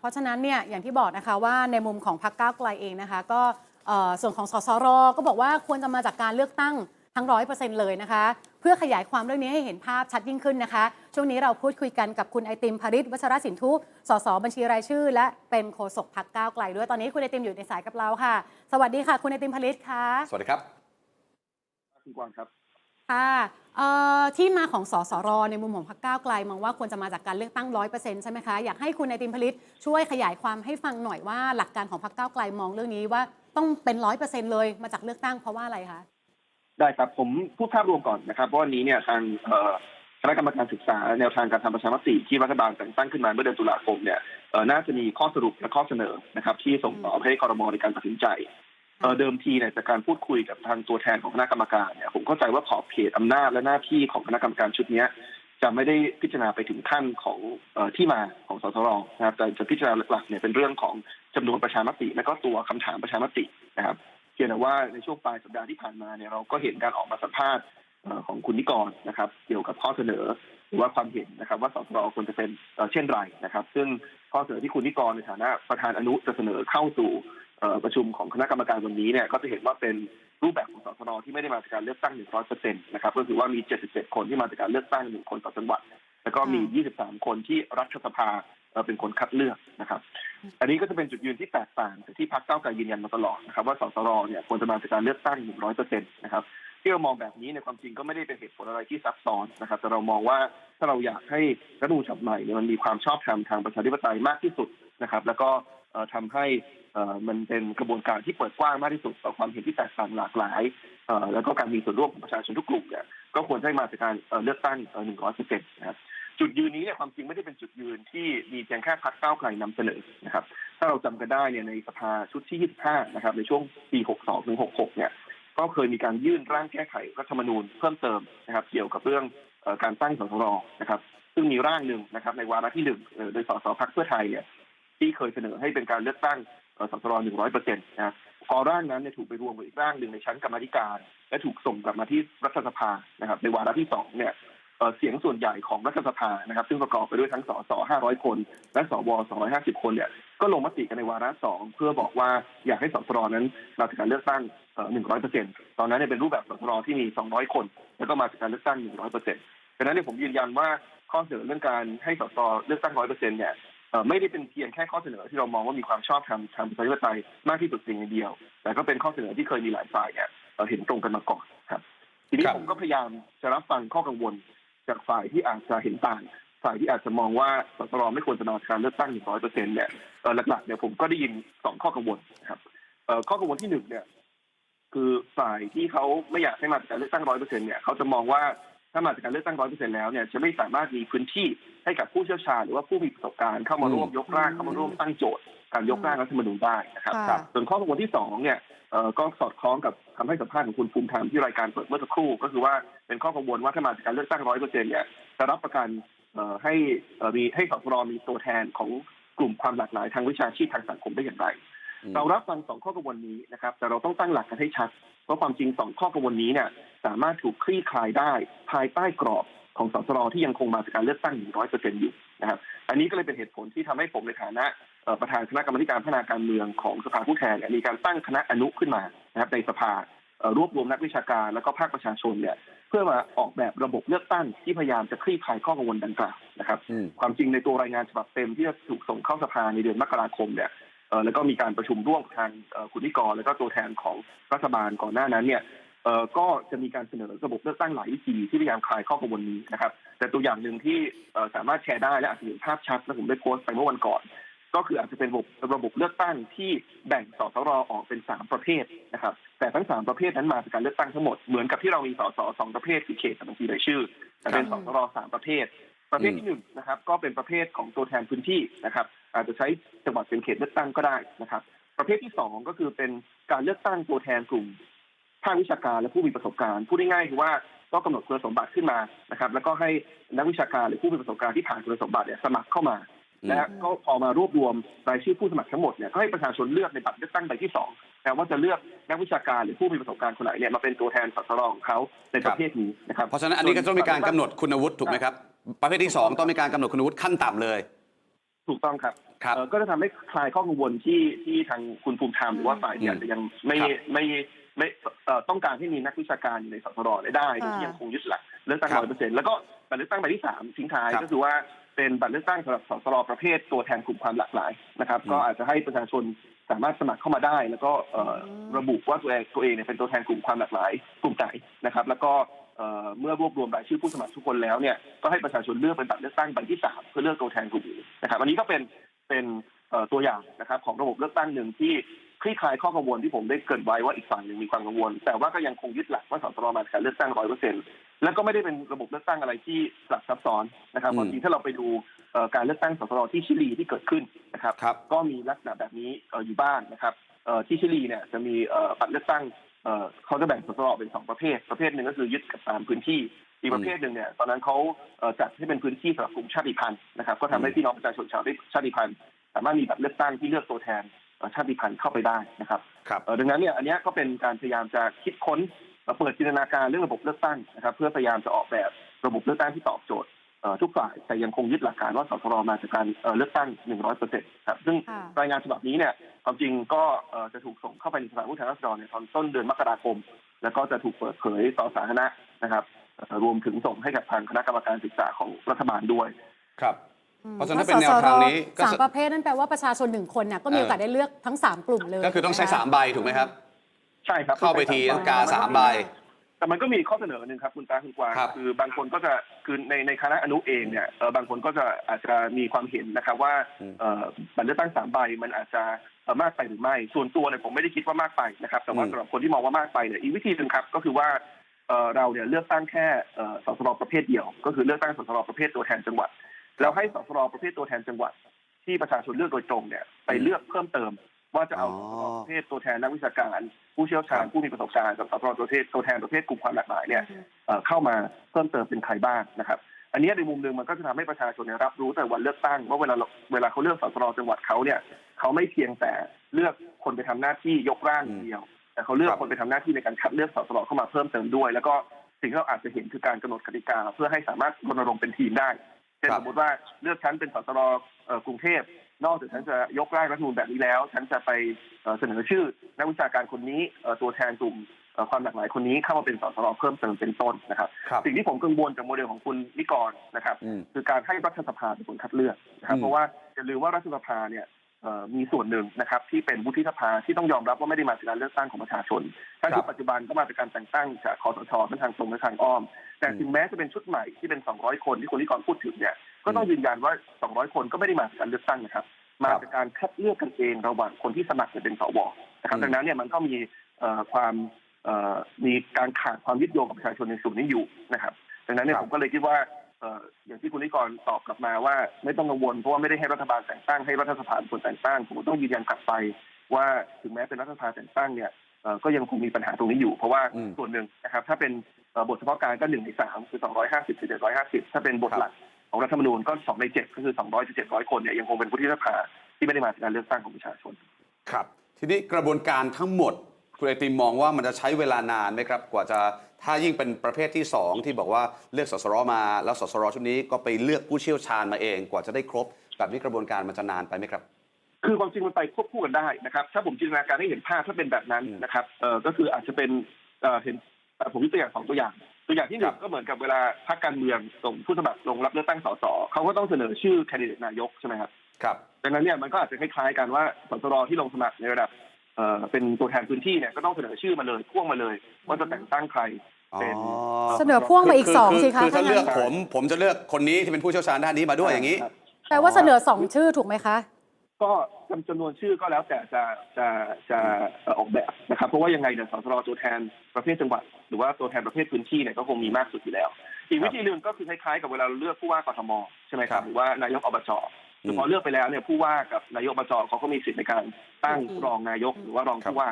เพราะฉะนั้นเนี่ยอย่างที่บอกนะคะว่าในมุมของพรรคก้าวไกลเองนะคะ ก็เอ่อส่วนของสสรก็บอกว่าควรจะมาจากการเลือกตั้งทั้งร้อยเปอร์เซ็นต์เลยนะคะ เพื่อขยายความเรื่องนี้ให้เห็นภาพชัดยิ่งขึ้นนะคะ ช่วงนี้เราพูดคุยกันกับคุณไอติมภริศวัชรสินทุสสบัญชีรายชื่อ และเป็นโฆษกพรรคก้าวไกลด้วยตอนนี้คุณไอติมอยู่ในสายกับเราค่ะ สวัสดีค่ะ คุณไอติมภริศค่ะ สวัสดีครับคุณกวางครับ ค่ะเอ่อที่มาของสสร ในมุมของพรรคก้าวไกลมองว่าควรจะมาจากการเลือกตั้งร้อยเปอร์เซ็นต์ใช่ไหมคะ อยากให้คุณไอติมผลิตช่วยขยายความให้ฟังหน่อยว่าหลักการของพรรคก้าวไกลมองเรื่องนี้ว่าต้องเป็นร้อยเปอร์เซ็นต์เลยมาจากเลือกตั้งเพราะว่าอะไรคะ ได้ครับผมพูดภาพรวมก่อนนะครับเพราะวันนี้เนี่ยทางคณะกรรมการศึกษาแนวทางการทำประชามติที่รัฐบาลแต่งตั้งขึ้นมาเมื่อเดือนตุลาคมเนี่ยน่าจะมีข้อสรุปและข้อเสนอนะครับที่ส่งต่อให้คอรมอในการตัดสินใจ เดิมทีเนี่ยจากการพูดคุยกับทางตัวแทนของคณะกรรมการเนี่ยผมเข้าใจว่าขอบเขตอำนาจและหน้าที่ของคณะกรรมการชุดนี้จะไม่ได้พิจารณาไปถึงขั้นของอที่มาของสสรนะครับแต่จะพิจารณาหลักๆเนี่ยเป็นเรื่องของจำนวนประชามติ และก็ตัวคำถามประชามตินะครับเพียงแต่ว่าในช่วงปลายสัปดาห์ที่ผ่านมาเนี่ยเราก็เห็นการออกมาสัมภาษณ์ของคุณนิกรนะครับ เกี่ยวกับข้อเสนอหรือว่าความเห็นนะครับ ว่าสสรควรจะเป็นเช่นไรนะครับ ซึ่งข้อเสนอที่คุณนิกรในฐานะประธานอนุจะเสนอเข้าสู่ ประชุมของคณะกรรมการวันนี้เนี่ยก็จะเห็นว่าเป็นรูปแบบของสสรที่ไม่ได้มาจากการเลือกตั้ง 100%นะครับก็คือว่ามี 77 คนที่มาจากการเลือกตั้งหนึ่งคนต่อจังหวัด แล้วก็มี 23 คนที่รัฐสภาเป็นคนคัดเลือกนะครับ อันนี้ก็จะเป็นจุดยืนที่แตกต่างจากที่พรรคเก้าไกลยืนยันมาตลอดนะครับว่าสสรเนี่ยควรจะมาจากการเลือกตั้ง 100%นะครับที่เรามองแบบนี้ในความจริงก็ไม่ได้เป็นเหตุผลอะไรที่ซับซ้อนนะครับ แต่เรามองว่าถ้าเราอยากให้รัฐธรรมนูญฉบับใหม่เนี่ยมันมีความชอบธรรมทางประชาธิปไตยมากที่สุดนะครับ แล้วก็ ทำให้มันเป็นกระบวนการที่เปิดกว้างมากที่สุดต่อความเห็นที่แตกต่างหลากหลาย แล้วก็การมีส่วนร่วมของประชาชนทุกกลุ่มเนี่ยก็ควรได้มาจากการเลือกตั้งหนึ่งร้อยเปอร์เซ็นะครับจุดยืนนี้เนี่ยความจริงไม่ได้เป็นจุดยืนที่มีเพียงแค่พรรคก้าวไกลนำเสนอนะครับ ถ้าเราจำกันได้เนี่ยในสภาชุดที่ 25 นะครับ ในช่วงปี 62 ถึง 66 เนี่ย ก็เคยมีการยื่นร่างแก้ไขรัฐธรรมนูญเพิ่มเติมนะครับ เกี่ยวกับเรื่องการตั้งสสรนะครับ ซึ่งมีร่างหนึ่งนะครับ ในวาระที่หนึ่งโดยสสพักเพื่อไทยเนี่ย ที่เคยเสนอให้เป็นการเลือกตั้งเอ่อสสร100เปอร์เซ็นต์นะครับพอร่างนั้นเนี่ยถูกไปรวมกับอีกร่างหนึ่งในชั้นกรรมธิการ และถูกส่งกลับมาที่รัฐสภานะครับ ในวาระที่สองเนี่ยเสียงส่วนใหญ่ของรัฐสภานะครับ ซึ่งประกอบไปด้วยทั้งสส500 คน และสว250 คนเนี่ย ก็ลงมติกันในวาระสองเพื่อบอกว่าอยากให้สสรนั้นมาจากการเลือกตั้งเอ่อ100%ตอนนั้นเนี่ยเป็นรูปแบบสสรที่มี 200 คน แล้วก็มาจากการเลือกตั้ง 100%ดังนั้นเนี่ยผมยืนยันว่าข้อเสนอเรื่องการให้สสเลือกตั้ง 100%เนี่ยเอ่อ ไม่ได้เป็นเพียงแค่ข้อเสนอที่เรามองว่ามีความชอบธรรมทางประชาธิปไตยมากที่สุดเพียงอย่างเดียว แต่ก็เป็นข้อเสนอที่เคยมีหลายฝ่ายเนี่ยเอ่อเห็นตรงกันมาก่อนครับ ทีนี้ครับผมก็พยายามจะรับฟังข้อกังวล จากฝ่ายที่อาจจะเห็นต่างฝ่ายที่อาจจะมองว่าสสรไม่ควรจะมาจากการเลือกตั้ง100%เนี่ยเอ่อหลักๆเนี่ยผมก็ได้ยินสองข้อกังวลนะครับเอ่อข้อกังวลที่หนึ่งเนี่ย คือฝ่ายที่เขาไม่อยากให้มาจากการเลือกตั้ง100%เนี่ยเขาจะมองว่า ถ้ามาจากการเลือกตั้ง100%แล้วเนี่ยจะไม่สามารถมีพื้นที่ให้กับผู้เชี่ยวชาญหรือว่าผู้มีประสบการณ์เข้ามาร่วมยกร่างเข้ามาร่วมตั้งโจทย์การยกร่างรัฐธรรมนูญได้นะครับ ค่ะ ส่วนข้อกังวลที่สองเนี่ยเอ่อก็สอดคล้องกับคำให้สัมภาษณ์ของคุณภูมิธรรมที่รายการเปิดเมื่อสักครู่ ก็คือว่าเป็นข้อกังวลว่าถ้ามาจากการเลือกตั้งร้อยเปอร์เซ็นเนี่ยจะรับประกันเอ่อให้เอ่อมีให้สสรมีตัวแทนของกลุ่มความหลากหลายทางวิชาชีพทางสังคมได้อย่างไร เรารับฟังสองข้อกังวลนี้นะครับ แต่เราต้องตั้งหลักกันให้ชัดเพราะความจริงสองข้อกังวลนี้เนี่ยสามารถถูกคลี่คลายได้ภายใต้กรอบของสสรที่ยังคงมาจากการเลือกตั้ง 100%อยู่นะครับ อันนี้ก็เลยเป็นเหตุผลที่ทำให้ผมในฐานะเอ่อประธานคณะกรรมาธิการพัฒนาการเมืองของสภาผู้แทนเนี่ยมีการตั้งคณะอนุขึ้นมานะครับในสภาเอ่อรวบรวมนักวิชาการแล้วก็ภาคประชาชนเนี่ยเพื่อมาออกแบบระบบเลือกตั้งที่พยายามจะคลี่คลายข้อกังวลดังกล่าวนะครับอืมความจริงในตัวรายงานฉบับเต็มที่จะถูกส่งเข้าสภาในเดือนมกราคมเนี่ยเอ่อ แล้วก็มีการประชุมร่วมกับทางคุณนิกร แล้วก็ตัวแทนของรัฐบาลก่อนหน้านั้นเนี่ยก็จะมีการเสนอระบบเลือกตั้งหลายวิธีที่พยายามคลายข้อกังวลนี้นะครับ แต่ตัวอย่างหนึ่งที่สามารถแชร์ได้และอาจจะเห็นภาพชัดและผมได้โพสต์ไปเมื่อวันก่อน ก็คืออาจจะเป็นระบบระบบเลือกตั้งที่แบ่งสสรออกเป็นสามประเภทนะครับ แต่ทั้งสามประเภทนั้นมาจากการเลือกตั้งทั้งหมดเหมือนกับที่เรามีสสสองประเภทคือเขตกับบัญชีรายชื่อแต่เป็นสสรสามประเภท ประเภทที่หนึ่งนะครับ ก็เป็นประเภทของตัวแทนพื้นที่นะครับ อาจจะใช้จังหวัดเป็นเขตเลือกตั้งก็ได้นะครับ ประเภทที่สองก็คือเป็นการเลือกตั้งตัวแทนกลุ่มภาควิชาการและผู้มีประสบการณ์พูดง่ายๆคือว่าก็กำหนดคุณสมบัติขึ้นมานะครับ แล้วก็ให้นักวิชาการหรือผู้มีประสบการณ์ที่ผ่านคุณสมบัติเนี่ยสมัครเข้ามาและก็พอมารวบรวมรายชื่อผู้สมัครทั้งหมดเนี่ยก็ให้ประชาชนเลือกในบัตรเลือกตั้งใบที่สองนะว่าจะเลือกนักวิชาการหรือผู้มีประสบการณ์คนไหนเนี่ยมาเป็นตัวแทนสสรของเขาในประเภทนี้นะครับเพราะฉะนั้นอันนี้ก็ต้องมีการกำหนดคุณวุฒิถูกไหมครับประเภทที่ 2 ต้องมีการกำหนดคุณวุฒิขั้นต่ำเลย ถูกต้องครับครับ เอ่อก็จะทำให้คลายข้อกังวลที่ที่ทางคุณภูมิธรรมหรือว่าฝ่ายเนี่ยอืมจะยังไม่ครับไม่ไม่เอ่อต้องการให้มีนักวิชาการอยู่ในสสรได้โดยที่ค่ะยังคงยึดหลักเลือกตั้งครัร้บอยเปอร์เซ็นต์แล้วก็บัตรเลือกตั้งใบที่สามทิ้งท้ายครับก็คือว่าเป็นบัตรเลือกตั้งสำหรับสสรประเภทตัวแทนกลุ่มความหลากหลายนะครับอืม ก็อาจจะให้ประชาชนสามารถสมัครเข้ามาได้ แล้วก็เอ่อระบุว่าตัวเองตัวเองเนี่ยเป็นตัวแทนกลุ่มความหลากหลายกลุ่มไหนนะครับ แล้วก็ เอ่อเมื่อรวบรวมรายชื่อผู้สมัครทุกคนแล้วเนี่ยก็ให้ประชาชนเลือกเป็นบัตรเลือกตั้งใบที่สามเพื่อเลือกตัวแทนกลุ่มนี้นะครับอันนี้ก็เป็นเป็นเอ่อตัวอย่างนะครับของระบบเลือกตั้งหนึ่งที่คลี่คลายข้อกังวลที่ผมได้เกรินไว้ว่าอีกฝั่งหนึ่งมีความกังวล แต่ว่าก็ยังคงยึดหลักว่าสสรมาจากการเลือกตั้งร้อยเปอร์เซ็นต์แล้วก็ไม่ได้เป็นระบบเลือกตั้งอะไรที่สลับซับซ้อนนะครับอืมบางทีถ้าเราไปดูเอ่อการเลือกตั้งสสรที่ชิลีที่เกิดขึ้นนะครับครับก็มีลักษณะแบบนี้เอ่ออยู่บ้างนะครับเอ่อที่ชิลีเนี่ยจะมีเอ่อบัตรเลือกตั้ง เอ่อเขาจะแบ่งสสรออกเป็นสองประเภท ประเภทหนึ่งก็คือยึดกับตามพื้นที่ อีกประเภทหนึ่งเนี่ยตอนนั้นเขาเอ่อจัดให้เป็นพื้นที่สำหรับกลุ่มชาติพันธุ์นะครับ ก็ทำให้อืมพี่น้องประชาชนชาวชาติพันธุ์สามารถมีบัตรเลือกตั้งที่เลือกตัวแทนเอ่อชาติพันธุ์เข้าไปได้นะครับครับเอ่อดังนั้นเนี่ยอันเนี้ยก็เป็นการพยายามจะคิดค้นเอ่อเปิดจินตนาการเรื่องระบบเลือกตั้งนะครับ เพื่อพยายามจะออกแบบระบบเลือกตั้งที่ตอบโจทย์เอ่อ ทุกฝ่ายแต่ยังคงยึดหลักการว่าสสรมาจากการเอ่อเลือกตั้ง 100เปอร์เซ็นต์ครับซึ่งค่ะรายงานฉบับนี้เนี่ยความจริงก็เอ่อจะถูกส่งเข้าไปในสภาผู้แทนราษฎรในตอนต้นเดือนมกราคม แล้วก็จะถูกเปิดเผยต่อสาธารณะนะครับเอ่อรวมถึงส่งให้กับทางคณะกรรมการศึกษาของรัฐบาลด้วยครับอืมเพราะฉะนั้นเป็นแนวทางนี้ก็สามประเภทนั่นแปลว่าประชาชนหนึ่งคนเนี่ยก็มีเออโอกาสได้เลือกทั้งสามกลุ่มเลย ก็คือต้องใช้ถูกไหสามใบถูกไหมครับ ใช่ครับเข้าไปทีต้องกาสามใบ แต่มันก็มีข้อเสนอหนึ่งครับคุณตาคุณกวางครับคือบางคนก็จะคือในในคณะอนุเองเนี่ยเอ่อบางคนก็จะอาจจะมีความเห็นนะครับว่าอืมเอ่อบัตรเลือกตั้งสามใบมันอาจจะเอ่อมากไปหรือไม่ ส่วนตัวเนี่ยผมไม่ได้คิดว่ามากไปนะครับแต่ว่าอืมสำหรับคนที่มองว่ามากไปเนี่ยอีกวิธีหนึ่งครับก็คือว่าเอ่อเราเนี่ยเลือกตั้งแค่เอ่อสสรประเภทเดียว ก็คือเลือกตั้งสสรประเภทตัวแทนจังหวัด แล้วให้สสรประเภทตัวแทนจังหวัด ที่ประชาชนเลือกโดยตรงเนี่ยไปเลือกเพิ่มเติม ว่าจะเอาอ๋อสสรประเภทตัวแทนนักวิชาการ ผู้เชี่ยวชาญครับผู้มีประสบการณ์กับสสรประเภทตัวแทนประเภทกลุ่มความหลากหลายเนี่ยเอ่อเข้ามาเพิ่มเติมเป็นใครบ้างนะครับ อันนี้ในมุมหนึ่งมันก็จะทำให้ประชาชนเนี่ยรับรู้แต่วันเลือกตั้งว่าเวลาเราเวลาเขาเลือกสสรจังหวัดเขาเนี่ยเขาไม่เพียงแต่เลือกคนไปทำหน้าที่ยกร่างเดียว แต่เขาเลือกครับคนไปทำหน้าที่ในการคัดเลือกสสรเข้ามาเพิ่มเติมด้วย แล้วก็สิ่งที่เราอาจจะเห็นคือการกำหนดกติกาเพื่อให้สามารถรณรงค์เป็นทีมได้เช่นครับสมมติว่าเลือกฉันเป็นสสรเอ่อกรุงเทพ นอกจากฉันจะยกร่างรัฐธรรมนูญแบบนี้แล้ว ฉันจะไปเอ่อเสนอชื่อนักวิชาการคนนี้เอ่อตัวแทนกลุ่มเอ่อความหลากหลายคนนี้เข้ามาเป็นสสรเพิ่มเติมเป็นต้นนะครับครับสิ่งที่ผมกังวลจากโมเดลของคุณนิกรนะครับอืมคือการให้รัฐสภาเป็นคนคัดเลือกนะครับอืมเพราะว่าอย่าลืมว่ารัฐสภาเนี่ยเอ่อมีส่วนหนึ่งนะครับที่เป็นวุฒิสภาที่ต้องยอมรับว่าไม่ได้มาจากการเลือกตั้งของประชาชนถ้าชุดปัจจุบันก็มาจากการแต่งตั้งจากคอสชทั้งทางตรงและทางอ้อม แต่ถึงแม้จะเป็นชุดใหม่ที่เป็น 200 คนที่คุณนิกรพูดถึงเนี่ย ก็ต้องยืนยันว่า 200 คนก็ไม่ได้มาจากการเลือกตั้งนะครับ มาจากการคัดเลือกกันเองระหว่างคนที่สมัครจะเป็นสวนะครับอืมดังนั้นเนี่ยมันก็มีเอ่อความเอ่อมีการขาดความยึดโยงกับประชาชนในส่วนนี้อยู่นะครับ ดังนั้นเนี่ยครับผมก็เลยคิดว่าเอ่ออย่างที่คุณนิกรตอบกลับมาว่า ไม่ต้องกังวลเพราะว่าไม่ได้ให้รัฐบาลแต่งตั้งให้รัฐสภาเป็นคนแต่งตั้งผมก็ต้องยืนยันกลับไป ว่าถึงแม้เป็นรัฐสภาแต่งตั้งเนี่ยเอ่อก็ยังคงมีปัญหาตรงนี้อยู่ เพราะว่าอืมส่วนหนึ่งนะครับ ถ้าเป็นเอ่อบทเฉพาะการก็หนึ่งในสามคือ250ถึง750ถ้าเป็นบทครับหลัก ของรัฐธรรมนูญก็สองในเจ็ดก็คือ200ถึง700คนเนี่ยยังคงเป็นวุฒิสภาที่ไม่ได้มาจากการเลือกตั้งของประชาชน ครับ ทีนี้กระบวนการทั้งหมด คุณไอติมมองว่ามันจะใช้เวลานานไหมครับ กว่าจะถ้ายิ่งเป็นประเภทที่ 2 ที่บอกว่าเลือกสสรมา แล้วสสรชุดนี้ก็ไปเลือกผู้เชี่ยวชาญมาเอง กว่าจะได้ครบแบบนี้กระบวนการมันจะนานไปไหมครับ คือความจริงมันไปควบคู่กันได้นะครับ ถ้าผมจินตนาการให้เห็นภาพถ้าเป็นแบบนั้นอืมนะครับเอ่อก็คืออาจจะเป็นเอ่อเห็นเอ่อ ผมยกตัวอย่างสองตัวอย่าง ตัวอย่างที่หนึ่ครังบก็เหมือนกับเวลาพรรคการเมืองส่งผู้สมัครลงรับเลือกตั้งสสเขาก็ต้องเสนอชื่อแคนดิเดตนายกใช่ไหมครับครับดังนั้นเนี่ยมันก็อาจจะคล้ายๆกันว่าสสรที่ลงสมัครในระดับเอ่อเป็นตัวแทนพื้นที่เนี่ยก็ต้องเสนอชื่อมาเลยพ่วงมาเลย ว่าจะแต่งตั้งใครอ๋อเป็นเสนอพ่วงมาอีกคืสองคือสิคะคือถ้าถ้าเลืงั้อกนผมผมจะเลือกคนนี้ที่เป็นผู้เชี่ยวชาญด้านนี้มาด้วยอย่างนี้ครับแปลว่าเสนอสองชื่อถูกไหมคะ ก็จำจำนวนชื่อก็แล้วแต่จะจะจะเอ่อออกแบบนะครับ เพราะว่ายังไงเนี่ยสสรตัวแทนประเภทจังหวัด หรือว่าตัวแทนประเภทพื้นที่เนี่ยก็คงมีมากสุดอยู่แล้ว อีกวิธีหนึ่งก็คือคล้ายๆกับเวลาเราเลือกผู้ว่ากทมใช่ไหมคครัรับบหรือว่านายกอบจคือพอเลือกไปแล้วเนี่ยผู้ว่ากับนายกอบจเขาก็มีสิทธิ์ในการตั้งอืมรองนายกหรือว่ารองครับผู้ว่า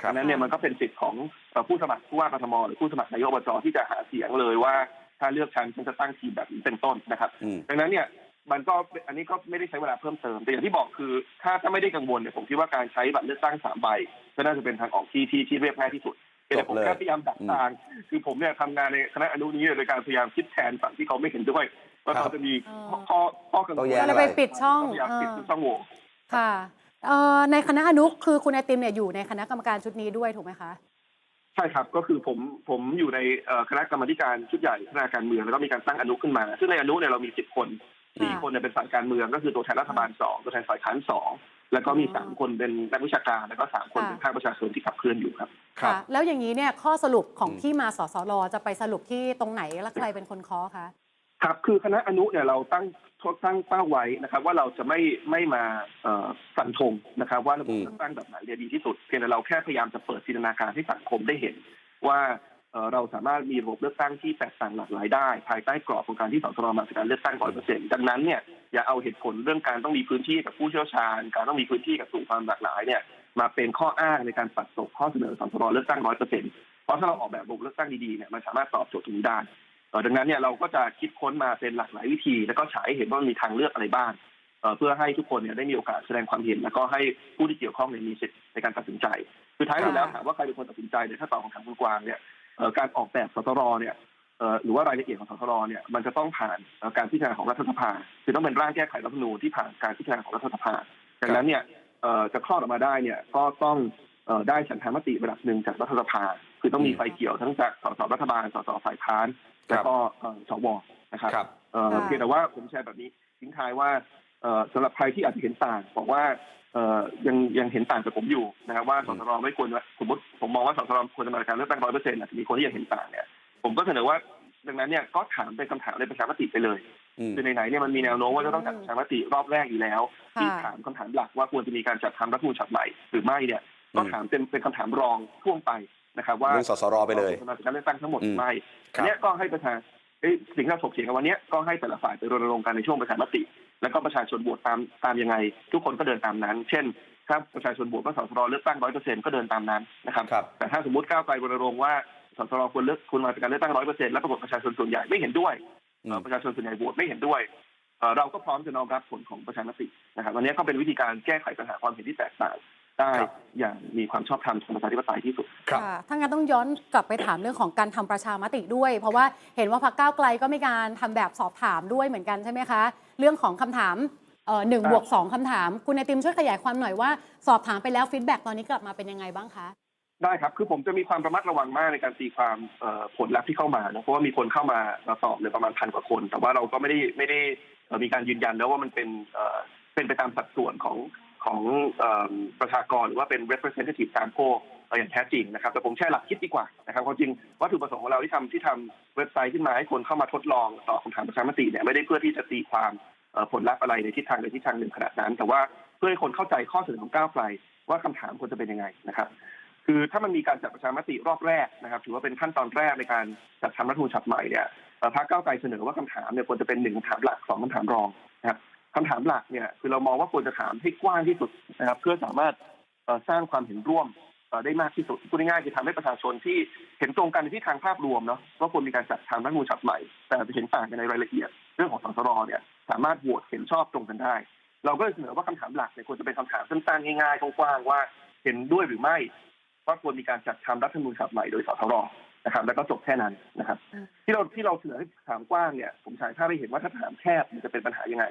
ครับดังนั้นเนี่ยมันก็เป็นสิทธิ์ของเอ่อผู้สมัครผู้ว่ากทมหรือผู้สมัครนายกอบจที่จะหาเสียงเลยว่าถ้าเลือกฉันฉันจะตั้งทีมแบบนี้เป็นต้นนะครับอืมดังนั้นเนี่ย มันก็อันนี้ก็ไม่ได้ใช้เวลาเพิ่มเติม แต่อย่างที่บอกคือถ้าถ้าไม่ได้กังวลเนี่ยผมคิดว่าการใช้บัตรเลือกตั้งสามใบก็น่าจะเป็นทางออกที่ที่ที่เรียบง่ายที่สุดแต่ผมจบเลยแค่พยายามดักทางคือผมเนี่ยทำงานในคณะอนุนี้โดยการพยายามคิดแทนฝั่งที่เขาไม่เห็นด้วยก็ครับจะมีอ๋อข้อข้อกังวต้ลองแย้งก็เลยไปปิดช่องก็พยายามปิดเออช่องโหว่ค่ะเอ่อในคณะอนุคือคุณไอติมเนี่ยอยู่ในคณะกรรมการชุดนี้ด้วยถูกไหมคะใช่ครับก็คือผมผมอยู่ในเอ่อคณะกรรมาธิการชุดใหญ่พัฒนาการเมืองแล้วก็มีการตั้งอนุขึ้นมา ซึ่งในอนุเนี่ยเรามีสิบคน สี่ค่ะคนเนี่ยเป็นฝ่ายการเมืองก็คือตัวแทนรัฐบาลสองตัวแทนฝ่ายค้านสองแล้วก็มีอ๋อสามคนเป็นนักวิชาการ แล้วก็สามคนค่ะเป็นภาคประชาชนที่ขับเคลื่อนอยู่ครับครับค่ะแล้วอย่างนี้เนี่ยข้อสรุปของอืมที่มาสสรจะไปสรุปที่ตรงไหนและใครเป็นคนเคาะคะครับคือคณะอนุเนี่ยเราตั้งทดตั้งเป้าไว้นะครับ ว่าเราจะไม่ไม่มาเอ่อฟันธงนะครับ ว่าระบบอืมเลือกตั้งแบบไหนเนี่ยดีที่สุดเพียงแต่เราแค่พยายามจะเปิดจินตนาการให้สังคมได้เห็น ว่า เราสามารถมีระบบเลือกตั้งที่แตกต่างหลากหลายได้ ภายใต้กรอบของการที่สสรมาจากการเลือกตั้งร้อยเปอร์เซ็นต์ดังนั้นเนี่ยอย่าเอาเหตุผลเรื่องการต้องมีพื้นที่กับผู้เชี่ยวชาญ การต้องมีพื้นที่กับกลุ่มความหลากหลายเนี่ยมาเป็นข้ออ้างในการปัดตกข้อเสนอสสรเลือกตั้งร้อยเปอร์เซ็นต์เพราะถ้าเราออกแบบระบบเลือกตั้งดีๆเนี่ยมันสามารถตอบโจทย์ตรงนี้ได้ดังนั้นเนี่ยเราก็จะคิดค้นมาเป็นหลากหลายวิธี แล้วก็ฉายเห็นว่างมีทางเลือกอะไรบ้างเพื่อให้ทุกคนเนี่ยได้มีโอกาสแสดงความเห็น แล้วก็ให้ผู้ที่เกี่ยวข้องเนี่ยมีสิทธิ์ในการตัดสินใจ คือท้ายสุดแล้วถามว่าใครเป็นคนตัดสินใจเนี่ยถ้าตอบของทางคุณกวางเนี่ย การออกแบบสตรเนี่ยเอ่อหรือว่ารายละเอียดของสตรเนี่ยมันจะต้องผ่านเอ่อการพิจารณาของรัฐสภาคือต้องเป็นร่างแก้ไขรัฐธรรมนูญที่ผ่านการพิจารณาของรัฐสภาดังนั้นเนี่ยเอ่อจะคลอดออกมาได้เนี่ยก็ต้องเอ่อได้ฉันทามติระดับหนึ่งจากรัฐสภา คือต้องมีอืมไฟเขียวทั้งจากสสรัฐบาลสสฝ่ายค้านแล้วก็เอ่อสวนะครับครับเอ่อค่ะเพียงแต่ว่าผมแชร์แบบนี้ทิ้งท้ายว่าเอ่อ สำหรับใครที่อาจจะเห็นต่างบอกว่าเอ่อยังยังเห็นต่างจากผมอยู่นะครับว่าสอืมสรไม่ควรสมมติผมมองว่าสสรควรจะมาจากการเลือกตั้งร้อยเปอร์เซ็นต์อาจจะมีคนที่ยังเห็นต่างเนี่ยผมก็เสนอว่าดังนั้นเนี่ยก็ถามเป็นคำถามในประชามติไปเลยอืมคือไหนๆเนี่ยมันมีแนวโน้มว่าจะต้องจัดประชามติรอบแรกอยู่แล้วค่ะที่ถามคำถามหลักว่าควรจะมีการจัดทำรัฐธรรมนูญฉบับใหม่หรือไม่เนี่ยก็ถามเป็นเป็นคำถามรองพ่วงไปนะครับ ว่าเรื่องสสรไปเลยมาจากการเลือกตั้งทั้งหมดหรือไม่คอัรันบเนี้ยก็ให้ประชาเอ้ยสิ่งที่เราถกเถียงกันวันเนี้ยก็ให้แต่ละฝ่ายไปรณรงค์กันในช่วงประชามติ แล้วก็ประชาชนโหวตตามตามยังไง ทุกคนก็เดินตามนั้น เช่นถ้าประชาชนโหวตว่าสสรเลือกตั้งร้อยเปอร์เซ็นต์ก็เดินตามนั้นนะครับครับแต่ถ้าสมมติก้าวไกลรณรงค์ว่าสสรควรเลือกควรมาจากการเลือกตั้งร้อยเปอร์เซ็นต์แล้วปรากฏประชาชนส่วนใหญ่ไม่เห็นด้วยอืมเอ่อประชาชนส่วนใหญ่โหวตไม่เห็นด้วยเอ่อเราก็พร้อมจะน้อมรับผลของประชามตินะครับวันนี้ก็เป็นวิธีการแก้ไขปัญหาความเห็นที่แตกต่าง ได้ครับอย่างมีความชอบธรรมของประชาธิปไตยที่สุด ครับ ค่ะถ้างั้นต้องย้อนกลับไปถามเรื่องของการทำประชามติด้วย เพราะว่าเห็นว่าพรรคก้าวไกลก็มีการทำแบบสอบถามด้วยเหมือนกันใช่ไหมคะ เรื่องของคำถามเอ่อหนึ่งครับ บวกสองคำถาม คุณไอติมช่วยขยายความหน่อยว่าสอบถามไปแล้วฟีดแบ็กตอนนี้กลับมาเป็นยังไงบ้างคะ ได้ครับ คือผมจะมีความระมัดระวังมากในการตีความเอ่อผลลัพธ์ที่เข้ามานะ เพราะว่ามีคนเข้ามามาสอบเนี่ยประมาณพันกว่าคน แต่ว่าเราก็ไม่ได้ไม่ได้เอ่อมีการยืนยันนะว่ามันเป็นเอ่อเป็นไปตามสัดส่วนของ ของอประชากรหรือว่าเป็น representative sample เอ่อย่างแท้จริงนะครับ แต่ผมแช่หลักคิดดีกว่านะครับความจริงวัตถุประสงค์ของเราที่ทำที่ทำเว็บไซต์ขึ้นมาให้คนเข้ามาทดลองตอบคำถามประชามติเนี่ยไม่ได้เพื่อที่จะตีความผลลัพธ์อะไรในทิศทางใดทิศทางหนึ่งขนาดนั้น แต่ว่าเพื่อให้คนเข้าใจข้อเสนอของก้าวไกลว่าคำถามควรจะเป็นยังไงนะครับคือถ้ามันมีการจัดประชามติรอบแรกนะครับ ถือว่าเป็นขั้นตอนแรกในการจัดทำรัฐธรรมนูญฉบับใหม่เนี่ยพรรคก้าวไกลเสนอว่าคำถามเนี่ยควรจะเป็นหนึ่งคำถามหลักสองคำถามรองนะครับ คำถามหลักเนี่ยคือเรามองว่าควรจะถามให้กว้างที่สุดนะครับ เพื่อสามารถเอ่อสร้างความเห็นร่วมเอ่อได้มากที่สุดพูดง่ายๆคือทำให้ประชาชนที่เห็นตรงกันในที่ทางภาพรวมเนาะว่าควรมีการจัดทำรัฐธรรมนูญฉบับใหม่ แต่จะเห็นต่างกันในรายละเอียด เรื่องของสสรเนี่ยสามารถโหวตเห็นชอบตรงกันได้ เราก็เลยเสนอว่าคำถามหลักเนี่ยควรจะเป็นคำถามสั้นๆง่ายๆกว้างๆว่าเห็นด้วยหรือไม่ว่าควรมีการจัดทำรัฐธรรมนูญฉบับใหม่โดยสสรนะครับ แล้วก็จบแค่นั้นนะครับอืมที่เราที่เราเสนอให้ถามกว้างเนี่ยผมฉายภาพให้เห็นว่าถ้าถามแคบมันจะเป็นปัญหายังไง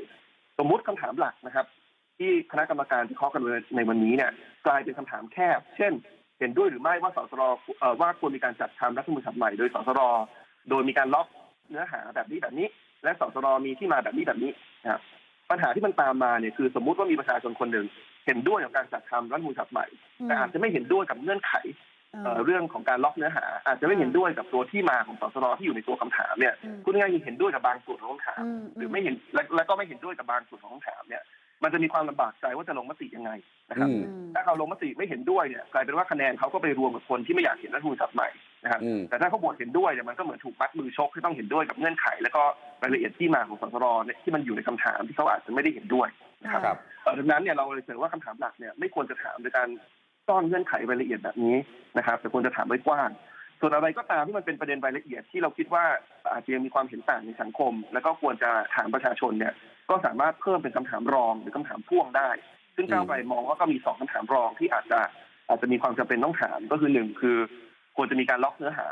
สมมุติคำถามหลักนะครับ ที่คณะกรรมการจะเคาะกันในวันนี้เนี่ยกลายเป็นคำถามแคบ เช่น เห็นด้วยหรือไม่ว่าสสรว่าควรมีการจัดทำรัฐธรรมนูญฉบับใหม่โดยสสรโดยมีการล็อกเนื้อหาแบบนี้แบบนี้ และสสรมีที่มาแบบนี้แบบนี้นะครับปัญหาที่มันตามมาเนี่ยคือสมมุติว่ามีประชาชนคนหนึ่งเห็นด้วยกับการจัดทำรัฐธรรมนูญฉบับใหม่ แต่อาจจะไม่เห็นด้วยกับเงื่อนไข เอ่อเรื่องของการล็อกเนื้อหา อาจจะไม่เห็นด้วยกับตัวที่มาของสสรที่อยู่ในตัวคำถามเนี่ยอืมพูดง่ายๆคือเห็นด้วยกับบางส่วนของคำถามอืมหรือไม่เห็นและและก็ไม่เห็นด้วยกับบางส่วนของคำถามเนี่ยมันจะมีความลำบากใจว่าจะลงมติยังไงนะครับอืมอืมถ้าเขาลงมติไม่เห็นด้วยเนี่ยกลายเป็นว่าคะแนนเขาก็ไปรวมกับคนที่ไม่อยากเห็นรัฐธรรมนูญฉบับใหม่นะครับอืมแต่ถ้าเขาโหวตเห็นด้วยเนี่ยมันก็เหมือนถูกมัดมือชกที่ต้องเห็นด้วยกับเงื่อนไข แล้วก็รายละเอียดที่มาของสสรเนี่ยที่มันอยู่ในคำถามที่เขาอาจจะไม่ได้เห็นด้วยนะครับครับเอ่อดังนั้นเนี่ยเราเลยเสนอว่าคำถามหลักเนี่ยไม่ควรจะถามโดยการ ซ่อนเงื่อนไขรายละเอียดแบบนี้นะครับแต่ควรจะถามไว้กว้าง ส่วนอะไรก็ตามที่มันเป็นประเด็นรายละเอียดที่เราคิดว่าอาจจะยังมีความเห็นต่างในสังคม แล้วก็ควรจะถามประชาชนเนี่ยก็สามารถเพิ่มเป็นคำถามรองหรือคำถามพ่วงได้ ซึ่งก้าวไกลมองว่าก็มีสองคำถามรองที่อาจจะอาจจะมีความจำเป็นต้องถามก็คือหนึ่งคือควรจะมีการล็อกเนื้อหา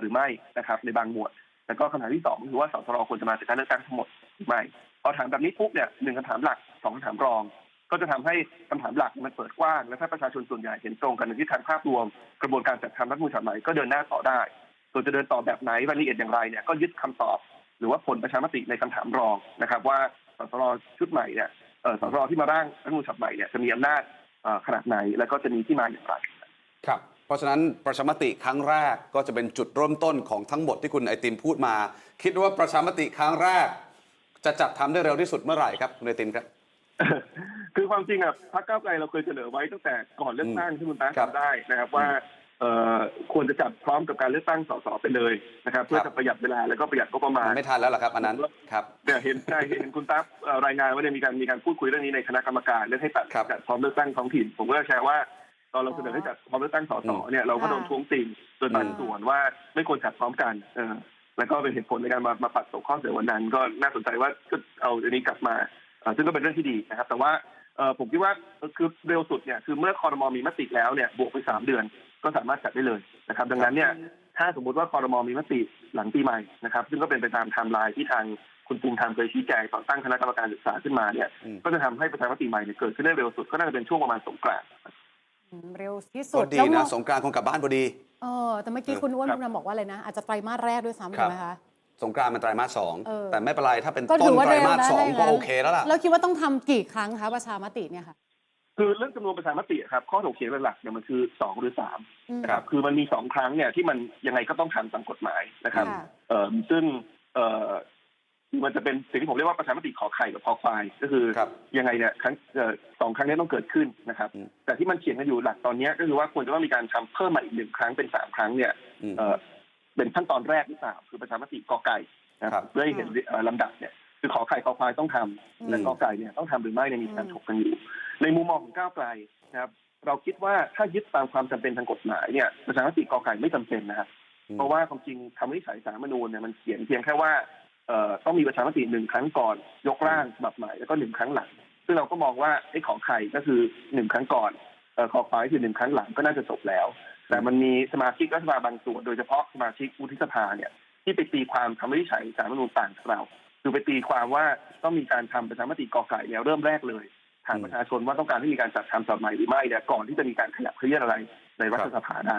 หรือไม่นะครับ ในบางหมวด แล้วก็คำถามที่สองคือว่าสสรควรจะมาจากการเลือกตั้งทั้งหมดหรือไม่พอถามแบบนี้ปุ๊บเนี่ยหนึ่งคำถามหลักสองคำถามรอง ก็จะทำให้คำถามหลักมันเปิดกว้างและถ้าประชาชนส่วนใหญ่เห็นตรงกันในทิศทางภาพรวม กระบวนการจัดทำรัฐมนูญฉบับใหม่ก็เดินหน้าต่อได้ส่วนจะเดินต่อแบบไหนรายละเอียดอย่างไรเนี่ยก็ยึดคำตอบ หรือว่าผลประชามติในคำถามรองนะครับ ว่าสสรชุดใหม่เนี่ยสสรที่มาร่างรัฐมนูญฉบับใหม่เนี่ยจะมีอำนาจขนาดไหนแล้วก็จะมีที่มาอย่างไรครับเพราะฉะนั้นประชามติครั้งแรกก็จะเป็นจุดเริ่มต้นของทั้งหมดที่คุณไอติมพูดมา คิดว่าประชามติครั้งแรก จะจัดทำได้เร็วที่สุดเมื่อไหร่ครับคุณไอติมครับ คือความจริงอะพรรคก้าวไกลเราเคยเสนอไว้ตั้งแต่ก่อนเลือกตั้งที่คุณตาครับจำได้นะครับว่าเอ่อควรจะจัดพร้อมกับการเลือกตั้งสสไปเลยนะครับเพื่อครัจะบประหยัดเวลาแล้วก็ประหยัดงบประมาณไม่ทันแล้วล่ะครับอันนั้นครับเนี่ยเห็นใช่เห็นคุณตั๊บเอ่อรายงานว่าเนี่ยมีการมีการพูดคุยเรื่องนี้ในคณะกรรมการเรื่องให้จัดครับจัดพร้อมเลือกตั้งท้องถิ่น ผมก็แชร์ว่าตอนเราเสนอให้จัดพร้อมเลือกตั้งสสเนี่ยเราก็โดนท้วงติงโดยบางส่วนว่าไม่ควรจัดพร้อมกันเออแล้วก็เป็นเหตุผลในการมามาปัดตกข้อเสนอวันนั้น ก็น่าสนใจว่าก็เอาอันนี้กลับมาเอ่อซึ่งก็เป็นเรื่องที่ดีนะครับ แต่ว่า เอ่อผมคิดว่าเอ่อคือเร็วสุดเนี่ยคือเมื่อคอรมอมีมติแล้วเนี่ยบวกไปสามเดือนก็สามารถจัดได้เลยนะครับ ดังนั้นเนี่ยถ้าสมมุติว่าคอรมอมีมติหลังปีใหม่นะครับ ซึ่งก็เป็นไปตามไทม์ไลน์ที่ทางคุณภูมิธรรมเคยชี้แจงตอนตั้งคณะกรรมการศึกษาขึ้นมาเนี่ยอืมก็จะทำให้ประชามติใหม่เนี่ยเกิดขึ้นได้เร็วสุดก็น่าจะเป็นช่วงประมาณสงกรานต์อืมเร็วที่สุก็ดดีแล้วนะมสงกรานต์คงกลับบ้านพอดีเออแต่เมื่อกี้เออคุณอ้วนครับคุณนำบอกว่าอะไรนะอาจจะไตรมาสแรกด้วยซ้ำครัถูบกไหมคะ สงกรานต์มันไตรมาสสองเออ แต่ไม่เป็นไรถ้าเป็นก็ต้ถืนอว่าไตรเร็วมาสนะสองถ้าอย่างก็นั้นโอเคแล้วล่ะแล้วคิดว่าต้องทำกี่ครั้งคะประชามติเนี่ยค่ะคือเรื่องจำนวนประชามติครับข้อถกเถียงหลักๆเนี่ยมันคือสองหรือสามอืม นะครับคือมันมีสองครั้งเนี่ยที่มันยังไงก็ต้องทำตามกฎหมายนะครับ ค่ะ เอ่อซึ่งเอ่อมันจะเป็นสิ่งที่ผมเรียกว่าประชามติขอไข่กับพอควาย ก็คือครับยังไงเนี่ยครั้งเอ่อสองครั้งนี้ต้องเกิดขึ้นนะครับ อืมแต่ที่มันเขียนกันอยู่หลักตอนเนี้ยก็คือว่าควรจะต้องมีการทำเพิ่มมาอีกหนึ่งครั้งเป็นสามครั้งเนี่ยอืม เอ่อ เป็นขั้นตอนแรกหรือเปล่าคือประชามติกอไก่นะคครัรับบเพื่อให้เห็นเอ่อลำดับเนี่ยคือขอไข่ขอควายต้องทำและอืมกอไก่เนี่ยต้องทำหรือไม่เนี่ยมีการอืมถกกันอยู่ ในมุมมองของก้าวไกลนะครับ เราคิดว่าถ้ายึดตามความจำเป็นทางกฎหมายเนี่ยประชามติกอไก่ไม่จำเป็นนะครับเพราะว่าความจริงคำวินิจฉัยสารรฐธรรมนูญเนี่ยมันเขียนเพียงแค่ว่าเอ่อต้องมีประชามติหนึ่งครั้งก่อน ยกร่างฉบับใหม่แล้วก็หนึ่งครั้งหลัง ซึ่งเราก็มองว่าไอ้ของไข่ก็คือหนึ่งครั้งก่อนเอ่อขอควายคือหนึ่งครั้งหลังก็น่าจะจบแล้ว แต่มันมีสมาชิกรัฐบาลบางส่วนโดยเฉพาะสมาชิกวุฒิสภาเนี่ยที่ไปตีความคำวินิจฉัยสารรฐธรรมนูญต่างจากเรา คือไปตีความว่าต้องมีการทำประชามติกอไก่เนี่ยเริ่มแรกเลยถามประชาชนว่าต้องการให้มีการจัดทำฉบับใหม่หรือไม่เนี่ยก่อนที่จะมีการขยับเขยื่อนอะไรในรัฐสภาได้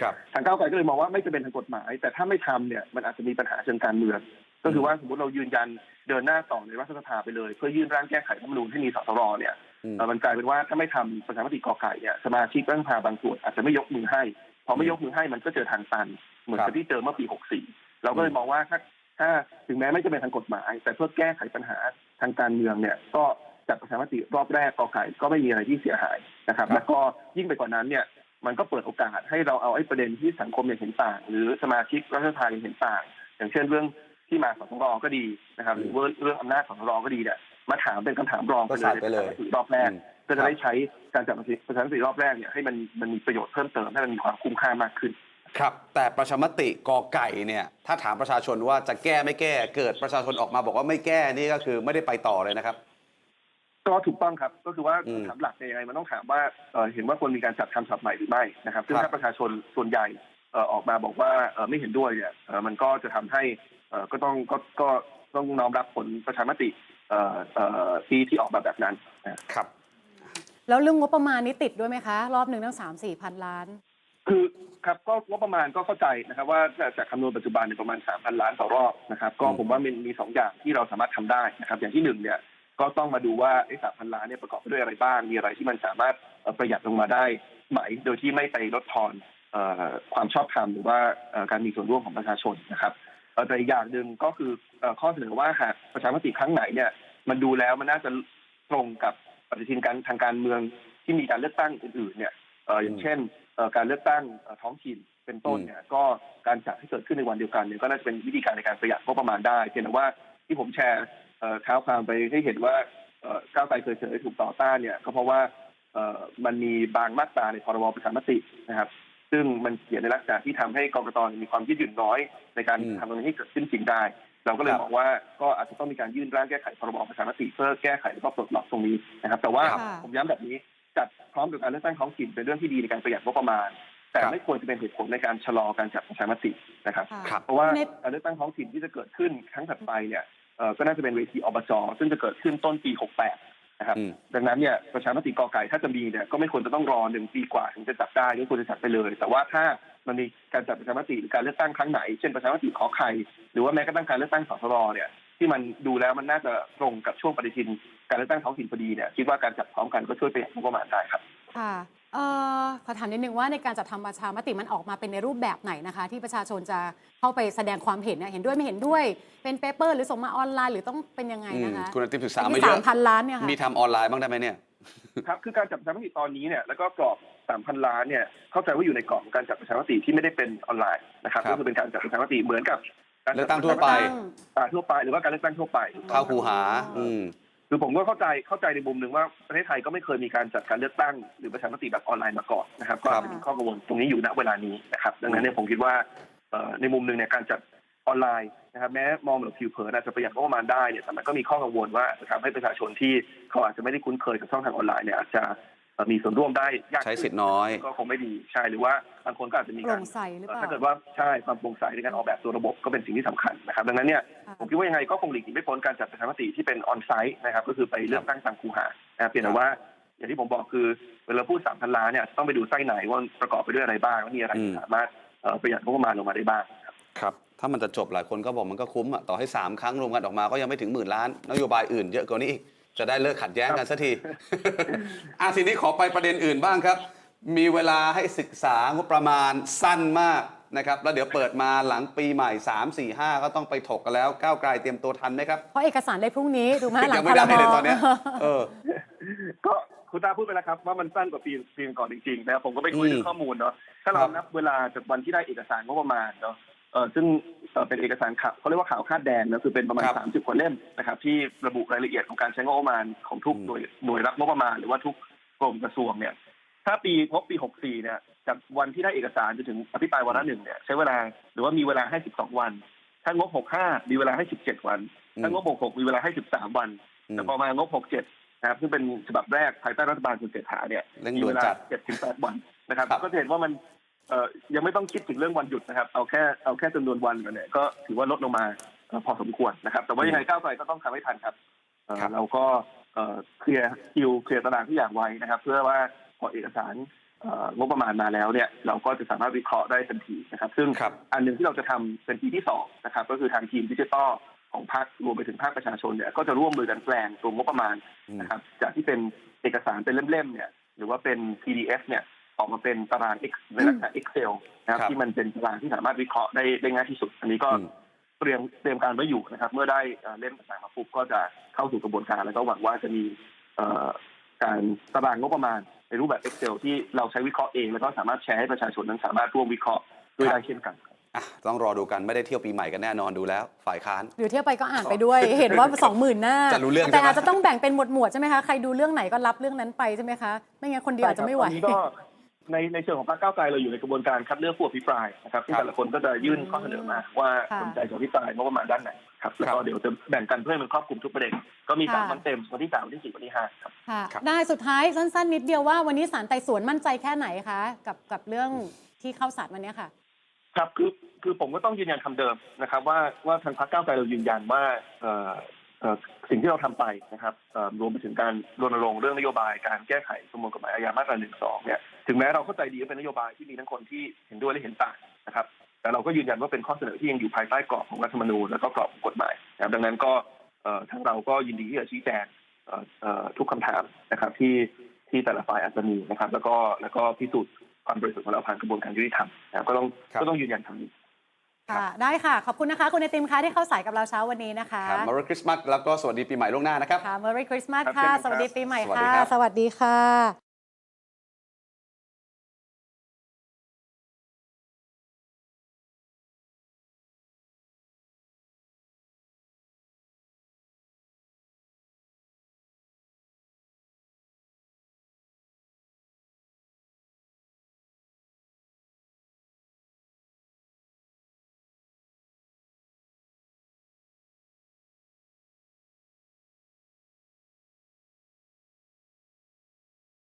ครับทางก้าวไกลก็เลยมองว่าไม่จำเป็นทางกฎหมาย แต่ถ้าไม่ทำเนี่ยมันอาจจะมีปัญหาเชิงการเมือง ก็คือว่าสมมติเรายืนยันเดินหน้าต่อในรัฐสภาไปเลย เพื่อยื่นร่างแก้ไขรัฐธรรมนูญให้มีสสรเนี่ยอื มเอ่อมันกลายเป็นว่าถ้าไม่ทำประชามติกอไก่เนี่ยสมาชิกรัฐสภาบางส่วนอาจจะไม่ยกมือให้พอไม่ยกมือให้มันก็เจอทางตัน เหมือนครักับบที่เจอเมื่อปี 64 เราก็เลยมองว่าถ้าถ้าถึงแม้ไม่จะเป็นทางกฎหมาย แต่เพื่อแก้ไขปัญหาทางการเมืองเนี่ย ก็จัดประชามติรอบแรกกอไก่ก็ไม่มีอะไรที่เสียหายนะครับครับแล้วก็ยิ่งไปกว่านั้นเนี่ยมันก็เปิดโอกาสให้เราเอาไอ้ประเด็นที่สังคมยังเห็นต่าง หรือสมาชิกรัฐสภายังเห็นต่าง อย่างเช่นเรื่องที่มาสสรก็ดีนะครับหรือว่าเรื่องอำนาจสสรก็ดีเนี่ย มาถามเป็นคำถามรองก็ใส่ไปเลยในรอบแรกอืมก็จะได้ใช้การจัดประชามติรอบแรกเนี่ยให้มันมันมีประโยชน์เพิ่มเติมให้มันมีความคุ้มค่ามากขึ้น ครับ แต่ประชามติกอไก่เนี่ย ถ้าถามประชาชนว่าจะแก้ไม่แก้ เกิดประชาชนออกมาบอกว่าไม่แก้นี่ก็คือไม่ได้ไปต่อเลยนะครับก็ถูกต้องครับก็คือว่าอืมคำถามหลักเนี่ยยังไงมันต้องถามว่าเอ่อเห็นว่าควรมีการจัดทำฉบับใหม่หรือไม่นะครับซึ่งครับถ้าประชาชนส่วนใหญ่เอ่อออกมาบอกว่าเอ่อไม่เห็นด้วยเนี่ยเอ่อมันก็จะทำให้เอ่อก็ต้องก็ก็ต้องน้อมรับผลประชามติ เอ่อเอ่อที่ที่ออกมาแบบนั้นนะ ครับ แล้วเรื่องงบประมาณนี้ติดด้วยไหมคะ รอบหนึ่งตั้งสามสี่พันล้าน คือครับก็งบประมาณก็เข้าใจนะครับว่าจากคำนวณปัจจุบันเนี่ยประมาณ 3,000 ล้านต่อรอบนะครับก็อืม ผมว่ามันมีสองอย่างที่เราสามารถทำได้นะครับอย่างที่หนึ่งเนี่ยก็ต้องมาดูว่าไอ้3,000 ล้านเนี่ยประกอบไปด้วยอะไรบ้าง มีอะไรที่มันสามารถเอ่อประหยัดลงมาได้ไหมโดยที่ไม่ไปลดทอนเอ่อความชอบธรรมหรือว่าเอ่อการมีส่วนร่วมของประชาชนนะครับเอ่อ แต่อีกอย่างหนึ่งก็คือข้อเสนอว่าหากประชามติครั้งไหนเนี่ยมันดูแล้วมันน่าจะตรงกับปฏิทินการทางการเมืองที่มีการเลือกตั้งอื่นๆเนี่ยอย่างเช่นการเลือกตั้งท้องถิ่นเป็นต้นเนี่ยก็การจัดให้เกิดขึ้นในวันเดียวกันเนี่ยก็น่าจะเป็นวิธีการในการประหยัดงบประมาณได้เพียงแต่ว่าที่ผมแชร์เอ่อเท้าความไปให้เห็นว่าก้าวไกลเคยเสนอถูกต่อต้านเนี่ยก็เพราะว่ามันมีบางมาตราในพรบประชามตินะครับ ซึ่งมันเขียนในลักษณะที่ทำให้กรกตมีความยืดหยุ่นน้อย ในการอืมทำตรงนี้ให้เกิดขึ้นจริงได้ เราก็เลยครับมองว่าก็อาจจะต้องมีการยื่นร่างแก้ไขพรบประชามติเพื่อแก้ไขแล้วก็ปลดล็อกตรงนี้นะครับ แต่ว่าครับผมย้ำแบบนี้จัดพร้อมกับการเลือกตั้งท้องถิ่นเป็นเรื่องที่ดีในการประหยัดงบประมาณ แต่ครับไม่ควรจะเป็นเหตุผลในการชะลอการจัดประชามตินะครับค่ะครับเพราะว่าในการเลือกตั้งท้องถิ่นที่จะเกิดขึ้นครั้งถัดไปเนี่ยเอ่อก็น่าจะเป็นเวทีอบจซึ่งจะเกิดขึ้นต้นปี 68 นะครับอืมดังนั้นเนี่ยประชามติกอไก่ถ้าจะมีเนี่ยก็ไม่ควรจะต้องรอหนึ่งปีกว่าถึงจะจัดได้ก็ควรจะจัดไปเลย แต่ว่าถ้ามันมีการจัดประชามติหรือการเลือกตั้งครั้งไหน เช่นประชามติขอใครหรือว่าแม้กระทั่งการเลือกตั้งสสรเนี่ยที่มันดูแล้วมันน่าจะตรงกับช่วงปฏิทิน การเลือกตั้งท้องถิ่นพอดีเนี่ยคิดว่าการจัดพร้อมกันก็ช่วยประหยัดงบประมาณได้ครับค่ะ เอ่อขอถามนิดนึงว่าในการจัดทำประชามติมันออกมาเป็นในรูปแบบไหนนะคะ ที่ประชาชนจะเข้าไปแสดงความเห็นเนี่ยเห็นด้วยไม่เห็นด้วยเป็นเปเปอร์ หรือส่งมาออนไลน์หรือต้องเป็นยังไงอืมนะคะคุณอาทิตย์ศึกษามาที่เยสาอะมพันล้านเนี่ยค่ะ มีทำออนไลน์บ้างได้ไหมเนี่ย ครับคือการจัดประชามติตอนนี้เนี่ยแล้วก็กรอบ 3,000 ล้านเนี่ยเข้าใจว่าอยู่ในกรอบของการจัดประชามติที่ไม่ได้เป็นออนไลน์นะครับครับ ก็คือเป็นการจัดประชามติเหมือนกับการเลืจัอดกตั้งทั่วไป อ่าทั่วไปหรือว่าการเลือกตั้งทั่วไป เข้าคูหา อืม คือผมก็เข้าใจเข้าใจในมุมหนึ่งว่าประเทศไทยก็ไม่เคยมีการจัดการเลือกตั้งหรือประชามติแบบออนไลน์มาก่อนนะครับ ก็อาจจะมีข้อกังวลตรงนี้อยู่ณเวลานี้นะครับ ดังนั้นเนี่ยผมคิดว่าเอ่อในมุมหนึ่งเนี่ยการจัดออนไลน์นะครับแม้มองแบบผิวเผินอาจจะประหยัดงบประมาณได้เนี่ยแต่มันก็มีข้อกังวลว่าจะทำให้ประชาชนที่เขาอาจจะไม่ได้คุ้นเคยกับช่องทางออนไลน์เนี่ยอาจจะเอ่อ มีส่วนร่วมได้ยากใช้ขึ้นสิทธิ์น้อย ก็คงไม่ดีใช่หรือว่าบางคนก็อาจจะมีโปการร่งใสหรือเปล่า ถ้าเกิดว่าใช่ความโปร่งใสในการออกแบบตัวระบบก็เป็นสิ่งที่สำคัญนะครับดังนั้นเนี่ยค่ะ ผมคิดว่ายังไงก็คงหลีกหนีไม่พ้นการจัดประชามติที่เป็นออนไซต์นะครับก็คือไปเลือกตั้งตามคูหานะครับเพียงแต่ว่า อย่างที่ผมบอกคือเวลาพูดสามพันล้านเนี่ยต้องไปดูไส้ไหนว่าประกอบไปด้วยอะไรบ้างว่ามีอะไรที่อืม สามารถเอ่อประหยัดงบประมาณลงมาได้บ้าง ครับครับถ้ามันจะจบหลายคนก็บอกมันก็คุ้มอะต่อให้ 3 ครั้งรวมกันออกมาก็ยังไม่ถึงหมื่นล้าน นโยบายอื่นเยอะกว่านี้อีก จะได้เลิกขัดแย้งกันสักทีอะทีนี้ขอไปประเด็นอื่นบ้างครับ มีเวลาให้ศึกษางบประมาณสั้นมากนะครับแล้วเดี๋ยวเปิดมาหลังปีใหม่ 3 4 5 ก็ต้องไปถกกันแล้วก้าวไกลเตรียมตัวทันไหมครับ เพราะเอกสารได้พรุ่งนี้ถูกไหมหลัยังงไม่คได้รมเลยตอนเนี้ยเออก็คุณตาพูดไปแล้วครับว่ามันสั้นกว่าปีปีก่อนจริงๆนะครับผมก็ไปคุยอืมเรื่องข้อมูลเนาะถ้าเราครับนับเวลาจากวันที่ได้เอกสารงบประมาณเนาะเออซึ่ง เอ่อเป็นเอกสารข่าวเขาเรียกว่าข่าวคาดแดงนะคือเป็นประมาณครับสามสิบกว่าเล่มนะครับ ที่ระบุรายละเอียดของการใช้งบประมาณของทุกอืมหน่วยหน่วยรับงบประมาณหรือว่าทุกกรมกระทรวงเนี่ย ถ้าปีงบปี 64 เนี่ยจากวันที่ได้เอกสารจนถึงอภิปรายวาระหนึ่งเนี่ยใช้เวลาหรือว่ามีเวลาให้ 12 วัน ถ้างบ 65 มีเวลาให้ 17 วัน ถ้างบ 66 มีเวลาให้ 13 วันอืมแต่พอมางบ 67 นะครับซึ่งเป็นฉบับแรกภายใต้รัฐบาลคุณเศรษฐาเนี่ยเร่งมีด่วเวนลาจัด7ถึง8วันนะครับครับก็จะเห็นว่ามัน เอ่อยังไม่ต้องคิดถึงเรื่องวันหยุดนะครับ เอาแค่เอาแค่จำนวนวันก่อนเนี่ยก็ถือว่าลดลงมาเอ่อพอสมควรนะครับ แต่ว่ายังไงก้าวไกลก็ต้องทำให้ทันครับเอ่อครับ เราก็เอ่อเคลียร์คิวเคลียร์ตารางทุกอย่างไว้นะครับ เพื่อว่าพอเอกสารเอ่องบประมาณมาแล้วเนี่ย เราก็จะสามารถวิเคราะห์ได้ทันทีนะครับ ซึ่ง ครับ อันหนึ่งที่เราจะทำเป็นปีที่สองนะครับ ก็คือทางทีมดิจิทัลของภาครวมไปถึงภาคประชาชนเนี่ยก็จะร่วมมือกันแปลงตัวงบประมาณอืมนะครับ จากที่เป็นเอกสารเป็นเล่มๆเนี่ย หรือว่าเป็น PDF เนี่ย ออกมาเป็นตาราง X ในลักษณะ Excel นะครับครับที่มันเป็นตารางที่สามารถวิเคราะห์ได้ได้ง่ายที่สุด อันนี้ก็อืม เตรียมเตรียมการไว้อยู่นะครับ เมื่อได้เอ่อเล่มต่างๆมาปุ๊บก็จะเข้าสู่กระบวนการ แล้วก็หวังว่าจะมีเอ่อการตารางงบประมาณในรูปแบบ Excel ที่เราใช้วิเคราะห์เอง แล้วก็สามารถแชร์ให้ประชาชนนั้นสามารถร่วมวิเคราะห์ด้วยได้เช่นกัน อะต้องรอดูกันไม่ได้เที่ยวปีใหม่กันแน่นอนดูแล้ว ฝ่ายค้าน หรือเที่ยวไปก็อ่านไปด้วย เห็นว่าสองหมื่นหน้าจะรู้เรื่องแต่ใช่ไหม อาจจะต้องแบ่งเป็นหมวดหมวดๆใช่ไหมคะ ใครดูเรื่องไหนก็รับเรื่องนั้นไปใช่ไหมคะ ไม่งั้นคนเดียวอาจจะไม่ไหว ใช่ครับตอนนี้ก็ ในในเชิงของพรรคก้าวไกลเราอยู่ในกระบวนการคัดเลือกผู้อภิปรายนะครับซึ่งครับแต่ละคนก็จะยื่นข้อเสนอมาว่าค่ะสนใจจะอภิปรายงบประมาณด้านไหนครับแล้วครัก็บเดี๋ยวจะแบ่งกันเพื่อให้มันครอบคลุมทุกประเด็นก็มีสามค่ะวันเต็มวันที่สามวันที่สี่วันที่ห้าครับค่ะครับได้สุดท้ายสั้นๆ นิดเดียวว่าวันนี้ศาลไต่สวนมั่นใจแค่ไหนคะกับกับเรื่องที่เข้าศาลวันเนี้ยค่ะ ครับคือคือผมก็ต้องยืนยันคำเดิมนะครับ ว่าว่าทางพรรคก้าวไกลเรายืนยันว่าเอ่อเอ่อ สิ่งที่เราทำไปนะครับรวมไปถึงการรณรงค์เรื่องนโยบายการแก้ไขประมวลกฎหมายอาญามาตราหนึ่งสองเนี่ยถึงแม้เราเข้าใจดีว่าเป็นนโยบายที่มีทั้งคนที่เห็นด้วยและเห็นต่างนะครับ แต่เราก็ยืนยันว่าเป็นข้อเสนอที่ยังอยู่ภายใต้กรอบของรัฐธรรมนูญและก็กรอบของกฎหมายนะครับดังนั้นก็ทางเราก็ยินดีที่จะชี้แจงทุกคำถามนะครับที่ที่แต่ละฝ่ายอาจจะมีนะครับ แล้วก็แล้วก็พิสูจน์ความบริสุทธิ์ของเราผ่านกระบวนการยุติธรรมนะครับก็ต้องก็ต้องยืนยันคำนี้ ค่ะได้ค่ะ ขอบคุณนะคะ คุณไอติมคะที่เข้าสายกับเราเช้าวันนี้นะคะครับมารีคริสต์มาสแล้วก็สวัสดีปีใหม่ล่วงหน้านะครับ ค่ะ Merry Christmas ครับค่ะ เช่นกันครับสวัสดีปีใหม่สวัสดีค่ะ ครับ สวัสดีค่ะ